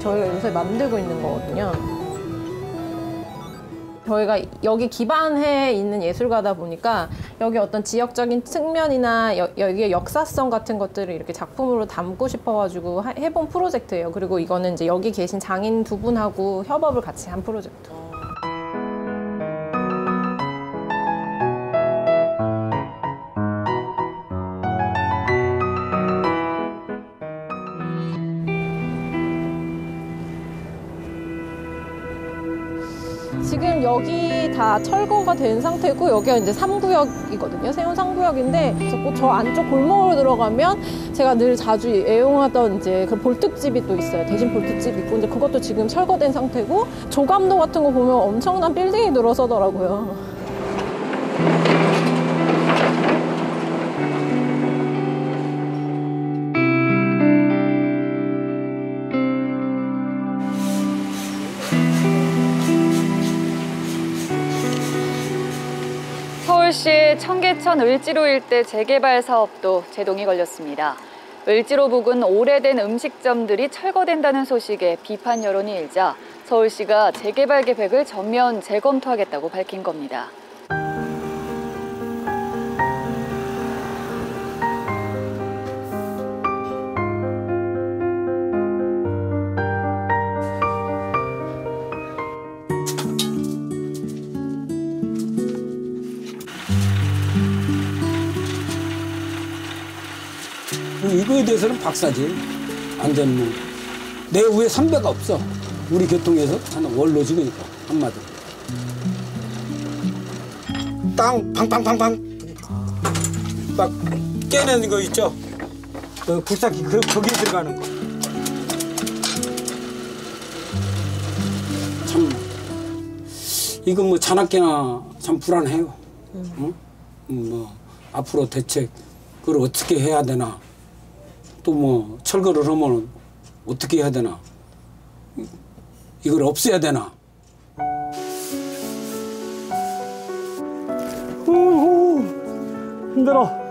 저희가 요새 만들고 있는 거거든요. 저희가 여기 기반해 있는 예술가다 보니까 여기 어떤 지역적인 측면이나 여, 여기의 역사성 같은 것들을 이렇게 작품으로 담고 싶어가지고 하- 해본 프로젝트예요. 그리고 이거는 이제 여기 계신 장인 두 분하고 협업을 같이 한 프로젝트. 지금 여기 다 철거가 된 상태고 여기가 이제 3구역이거든요. 세운 3구역인데 그래서 꼭저 안쪽 골목으로 들어가면 제가 늘 자주 애용하던 이제 그 볼특집이 또 있어요. 대신 볼특집 있고 이제 그것도 지금 철거된 상태고 조감도 같은 거 보면 엄청난 빌딩이 늘어서더라고요. 서울시 청계천 을지로 일대 재개발 사업도 제동이 걸렸습니다. 을지로 부근 오래된 음식점들이 철거된다는 소식에 비판 여론이 일자 서울시가 재개발 계획을 전면 재검토하겠다고 밝힌 겁니다. 이거에 대해서는 박사지. 완전 뭐. 내 위에 선배가 없어. 우리 교통에서 하는 원로지 그러니까 한마디로. 땅 팡팡팡팡 막 깨내는 거 있죠. 그 굴삭기 그 거기 들어가는 거. 참 이거 뭐 자나깨나 참 불안해요. 응? 음, 뭐 앞으로 대책 그걸 어떻게 해야 되나 또 뭐 철거를 하면 어떻게 해야 되나 이걸 없애야 되나 후 힘들어.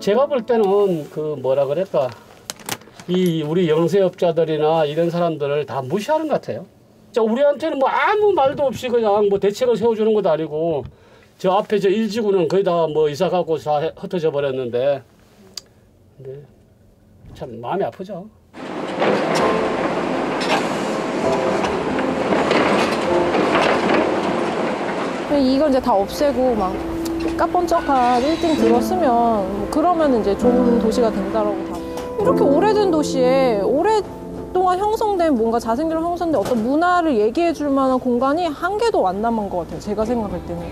제가 볼 때는 그 뭐라 그럴까 이 우리 영세업자들이나 이런 사람들을 다 무시하는 것 같아요. 자 우리한테는 뭐 아무 말도 없이 그냥 뭐 대책을 세워주는 것도 아니고 저 앞에 저 일지구는 거의 다 뭐 이사 가고 다 흩어져 버렸는데 근데 참 마음이 아프죠. 이걸 이제 다 없애고 막 까뻔쩍한 빌딩 들었으면 뭐 그러면 이제 좋은 도시가 된다라고 다. 이렇게 오래된 도시에 오 랫동안 형성된 뭔가 자생적으로 형성된 어떤 문화를 얘기해 줄 만한 공간이 한 개도 안 남은 것 같아요. 제가 생각할 때는.